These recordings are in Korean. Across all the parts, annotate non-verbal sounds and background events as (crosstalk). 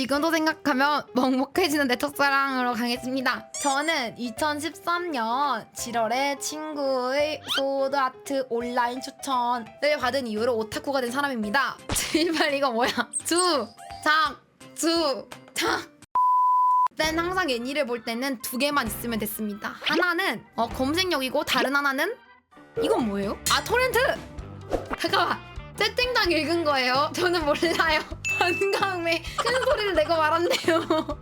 지금도 생각하면 먹먹해지는 내 첫사랑으로 가겠습니다. 저는 2013년 7월에 친구의 소드 아트 온라인 추천을 받은 이후로 오타쿠가 된 사람입니다. (laughs) 제발 이거 뭐야? 주, 작, 주, 작. 땐 항상 애니를 볼 때는 두 개만 있으면 됐습니다. 하나는 어, 검색력이고 다른 하나는 이건 뭐예요? 아 토렌트! 잠깐만 채팅창 읽은 거예요? 저는 몰라요. 반감에 큰 소리를 내고 말았네요.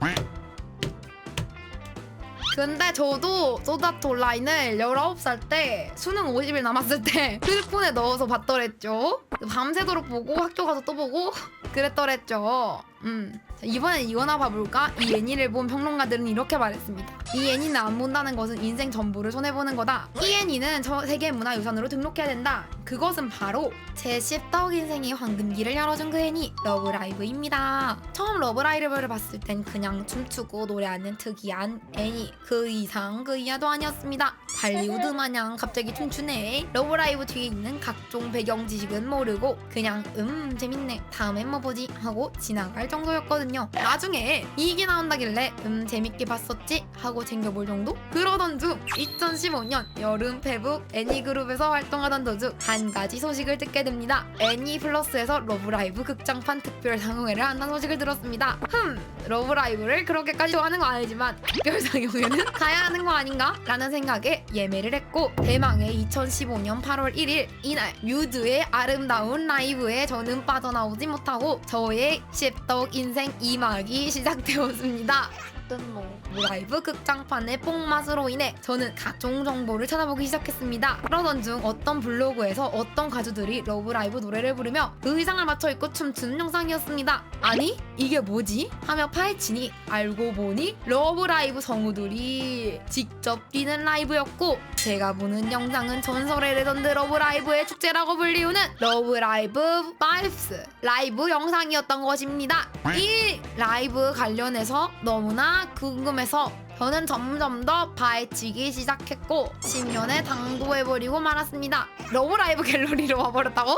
근데 저도 소다트 온라인을 19살 때 수능 50일 남았을 때 휴대폰에 넣어서 봤더랬죠. 밤새도록 보고 학교 가서 또 보고 그랬더랬죠. 음. 자, 이번엔 이거나 봐볼까? 이 애니를 본 평론가들은 이렇게 말했습니다. 이 애니는 안 본다는 것은 인생 전부를 손해보는 거다. 이 애니는 저 세계 문화유산으로 등록해야 된다. 그것은 바로 제 10덕 인생의 황금기를 열어준 그 애니 러브라이브입니다. 처음 러브라이브를 봤을 땐 그냥 춤추고 노래하는 특이한 애니 그 이상 그 이하도 아니었습니다. 발리우드 마냥 갑자기 춤추네. 러브라이브 뒤에 있는 각종 배경 지식은 모르고 그냥 음 재밌네 다음엔 뭐 보지 하고 지나갈 정도였거든요. 나중에 이게 나온다길래 음 재밌게 봤었지 하고 챙겨볼 정도? 그러던 중 2015년 여름 페북 애니그룹에서 활동하던 도중 한 가지 소식을 듣게 됩니다. 애니 플러스에서 러브라이브 극장판 특별 상영회를 한다는 소식을 들었습니다. 흠 러브라이브를 그렇게까지 좋아하는 건 아니지만 특별 상영회는 (laughs) 가야 하는 거 아닌가? 라는 생각에 예매를 했고 대망의 2015년 8월 1일 이날 뮤즈의 아름다운 라이브에 저는 빠져나오지 못하고 저의 10덕 인생 2막이 시작되었습니다. 뭐 라이브 극장판의 뽕맛으로 인해 저는 각종 정보를 찾아보기 시작했습니다. 그러던 중 어떤 블로그에서 어떤 가수들이 러브라이브 노래를 부르며 의상을 맞춰 입고 춤추는 영상이었습니다. 아니 이게 뭐지? 하며 파헤치니 알고 보니 러브라이브 성우들이 직접 뛰는 라이브였고 제가 보는 영상은 전설의 레전드 러브라이브의 축제라고 불리우는 러브라이브 바이브스 라이브 영상이었던 것입니다. 이 라이브 관련해서 너무나 궁금해서 저는 점점 더 파헤치기 시작했고 10년에 당도해버리고 말았습니다. 러브라이브 갤러리로 와버렸다고?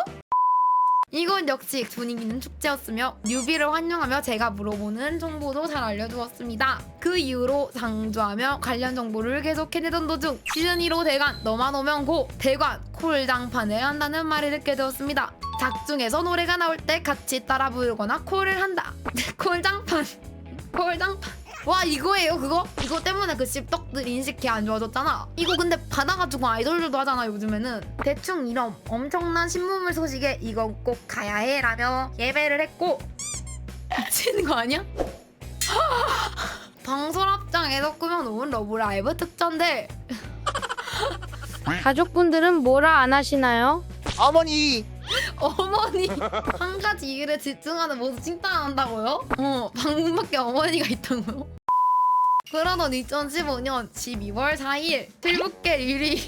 이건 역시 분위기는 축제였으며 뉴비를 환영하며 제가 물어보는 정보도 잘 알려주었습니다. 그 이후로 상주하며 관련 정보를 계속 해내던 도중 시즌1로 대관 너만 오면 고 대관 콜장판을 한다는 말을 듣게 되었습니다. 작중에서 노래가 나올 때 같이 따라 부르거나 콜을 한다. (laughs) 콜장판 와 이거예요 그거? 이거 때문에 그 씹덕들 인식 개 안 좋아졌잖아 이거 근데 받아가지고 아이돌들도 하잖아 요즘에는 대충 이런 엄청난 신문물 소식에 이건 꼭 가야 해 라며 예배를 했고 미치는 거 아니야? (laughs) 방송합장에서 꾸며놓은 러브라이브 특전들 가족분들은 뭐라 안 하시나요? 어머니 어머니 (laughs) 한 가지 일에 집중하는 모습 칭찬한다고요? 어 방금밖에 어머니가 있다고요? (laughs) 그러던 2015년 12월 4일 틀붓게 리리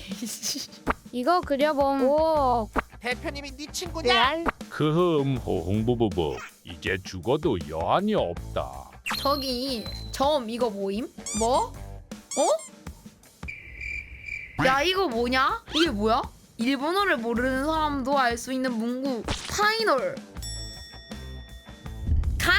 이거 그려봄. 오, 대표님이 네 친구냐? 네. 크흠 호홍부부부 이제 죽어도 여한이 없다 저기 점 이거 뭐임? 뭐? 어? 야 이거 뭐냐? 이게 뭐야? 일본어를 모르는 사람도 알 수 있는 문구 파이널. 칼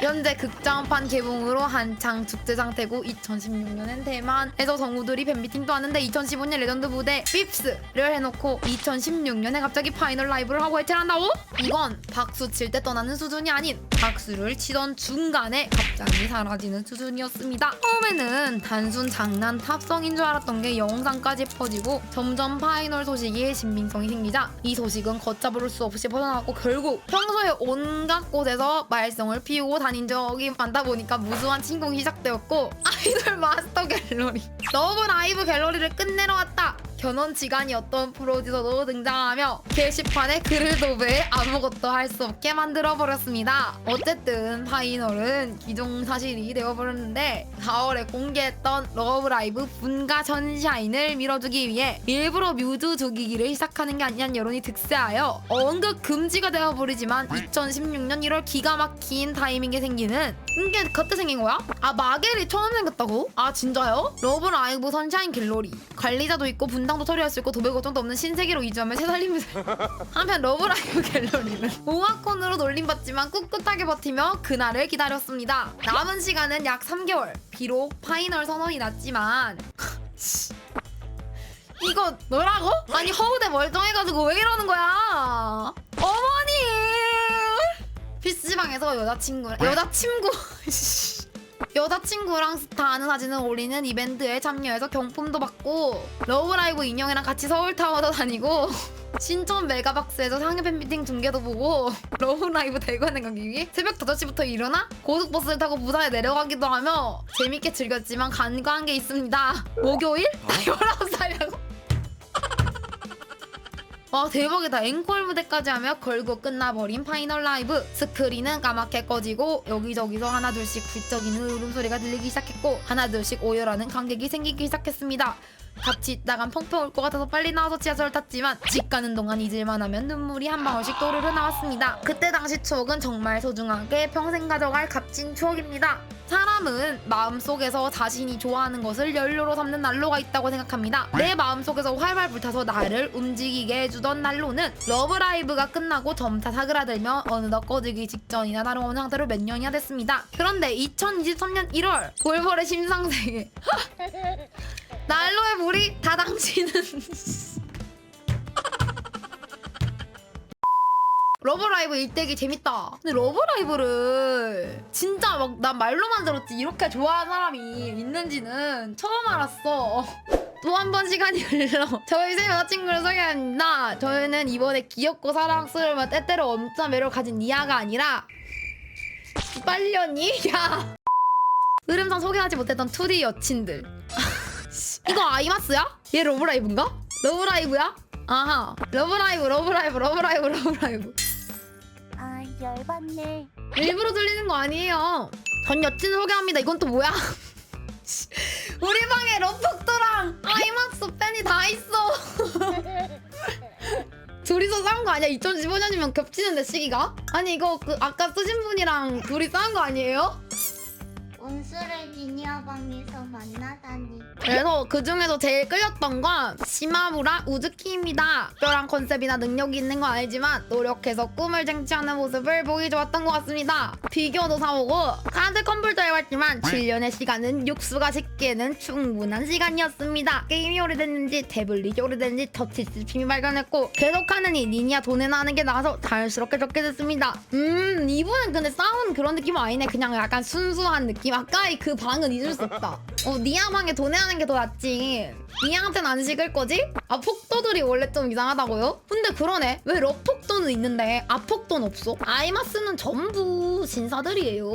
현재 극장판 개봉으로 한창 축제 상태고 2016년엔 대만에서 성우들이 팬미팅도 하는데 2015년 레전드 무대 빕스를 해놓고 2016년에 갑자기 파이널 라이브를 하고 해체를 한다고? 이건 박수 칠 때 떠나는 수준이 아닌 박수를 치던 중간에 갑자기 사라지는 수준이었습니다. 처음에는 단순 장난 탑성인 줄 알았던 게 영상까지 퍼지고 점점 파이널 소식에 신빙성이 생기자 이 소식은 걷잡을 수 없이 퍼져나갔고 결국 평소에 온갖 곳에서 말썽을 피우고 다닌 적이 많다 보니까 무수한 침공이 시작되었고 아이돌 마스터 갤러리. (laughs) 러브 라이브 갤러리를 끝내러 왔다 견원지간이었던 프로듀서도 등장하며 게시판에 글을 도배해 아무것도 할 수 없게 만들어버렸습니다. 어쨌든 파이널은 기종 사실이 되어버렸는데 4월에 공개했던 러브라이브 분가 전샤인을 밀어주기 위해 일부러 뮤즈 죽이기를 시작하는 게 아니냐는 여론이 득세하여 언급 금지가 되어버리지만 2016년 1월 기가 막힌 타이밍에 생기는 이게 그때 생긴 거야? 아 마겔이 처음 생겼다고? 아 진짜요? 러브라이브 선샤인 갤러리 관리자도 있고 분당 분당도 처리할 수 있고 도배 걱정도 없는 신세계로 이주하며 새살림을 (laughs) 한편 러브라이브 갤러리는 5화콘으로 놀림받지만 꿋꿋하게 버티며 그날을 기다렸습니다. 남은 시간은 약 3개월. 비록 파이널 선언이 났지만 (laughs) 이거 너라고? 아니 허우대 멀쩡해가지고 왜 이러는 거야? 어머니! PC방에서 여자친구 여자친구 (laughs) 여자친구랑 스타 하는 사진을 올리는 이벤트에 참여해서 경품도 받고 러브라이브 인형이랑 같이 서울타워도 다니고 (laughs) 신촌 메가박스에서 상해 팬미팅 중계도 보고 러브라이브 대관에 가기 새벽 5시부터 일어나 고속버스를 타고 부산에 내려가기도 하며 재밌게 즐겼지만 간과한 게 있습니다 목요일? (laughs) 나 19살이라고? 와 대박이다. 앵콜 무대까지 하며 결국 끝나버린 파이널 라이브. 스크린은 까맣게 꺼지고 여기저기서 하나 둘씩 훌쩍이는 울음소리가 들리기 시작했고 하나 둘씩 오열하는 관객이 생기기 시작했습니다. 같이 있다간 펑펑 울것 같아서 빨리 나와서 지하철을 탔지만 집 가는 동안 잊을만 하면 눈물이 한 방울씩 또르르 나왔습니다. 그때 당시 추억은 정말 소중하게 평생 가져갈 값진 추억입니다 사람은 마음속에서 자신이 좋아하는 것을 연료로 삼는 난로가 있다고 생각합니다. 내 마음속에서 활활 불타서 나를 움직이게 해주던 난로는 러브라이브가 끝나고 점차 사그라들며 어느덧 꺼지기 직전이나 다름없는 상태로 몇 년이나 됐습니다. 그런데 2023년 1월 볼볼의 심상세계 난로의 물이 다 당치는 러브라이브 일대기 재밌다. 근데 러브라이브를 진짜 막 난 말로만 들었지 이렇게 좋아하는 사람이 있는지는 처음 알았어. (laughs) 또 한 번 시간이 흘러 (laughs) 저희 세 여자친구를 소개합니다. 저희는 이번에 귀엽고 사랑스러운 때때로 엄청 매력을 가진 니아가 아니라 빨려니? (laughs) 야 흐름상 소개하지 못했던 2D 여친들 이거 아이마스야? 얘 러브라이브인가? 러브라이브야? 아하 러브라이브 러브라이브 러브라이브 러브라이브 아 열받네. 일부러 들리는 거 아니에요. 전 여친 소개합니다. 이건 또 뭐야? (laughs) 우리 방에 러폭도랑 아이막스 팬이 다 있어. (laughs) 둘이서 싸운 거 아니야? 2015년이면 겹치는데 시기가? 아니 이거 그 아까 쓰신 분이랑 둘이 싸운 거 아니에요? 온수를 지니어 방에서 만나다니. 그래서 그 중에서 제일 끌렸던 건 시마무라 우즈키입니다. 특별한 컨셉이나 능력이 있는 건 아니지만 노력해서 꿈을 쟁취하는 모습을 보기 좋았던 것 같습니다. 피규어도 사오고 카드 컴퓨터 해봤지만 7년의 시간은 육수가 짓기에는 충분한 시간이었습니다. 게임이 오래됐는지 태블릿이 오래됐는지 터치 스팀이 발견했고 계속하느니 니니야 돈에나 하는 게 나아서 자연스럽게 적게 됐습니다. 음 이분은 근데 싸운 그런 느낌은 아니네. 그냥 약간 순수한 느낌. 아까의 그 방은 잊을 수 없다. 어 니아 방에 돈에 하는 게 더 낫지. 니아한테는 안 식을 거지? 아 폭도들이 원래 좀 이상하다고요? 근데 그러네. 왜 러폭도는 있는데 아폭도는 없어? 아이마스는 전부 신사들이에요.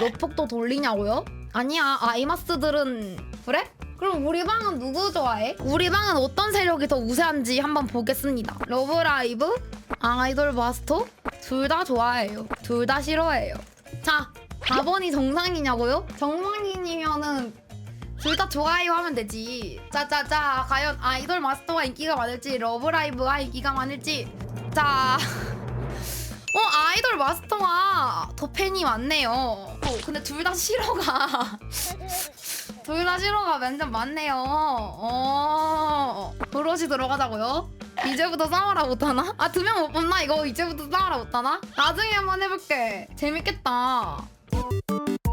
러폭도 돌리냐고요? 아니야 아이마스들은 그래? 그럼 우리 방은 누구 좋아해? 우리 방은 어떤 세력이 더 우세한지 한번 보겠습니다. 러브라이브? 아이돌 마스터? 둘 다 좋아해요. 둘 다 싫어해요. 자, 4번이 정상이냐고요? 정상이면은 둘 다 좋아요 하면 되지. 자자자, 과연 아이돌 마스터가 인기가 많을지 러브라이브가 인기가 많을지. 자. (laughs) 어 아이돌 마스터가 더 팬이 많네요. 어 근데 둘 다 싫어가 (laughs) 둘 다 싫어가 완전 많네요. 어 그러시 들어가자고요. 이제부터 싸워라 못하나? 아 두 명못 봤나 이거 이제부터 싸워라 못하나? 나중에 한번 해볼게. 재밌겠다. Thank you.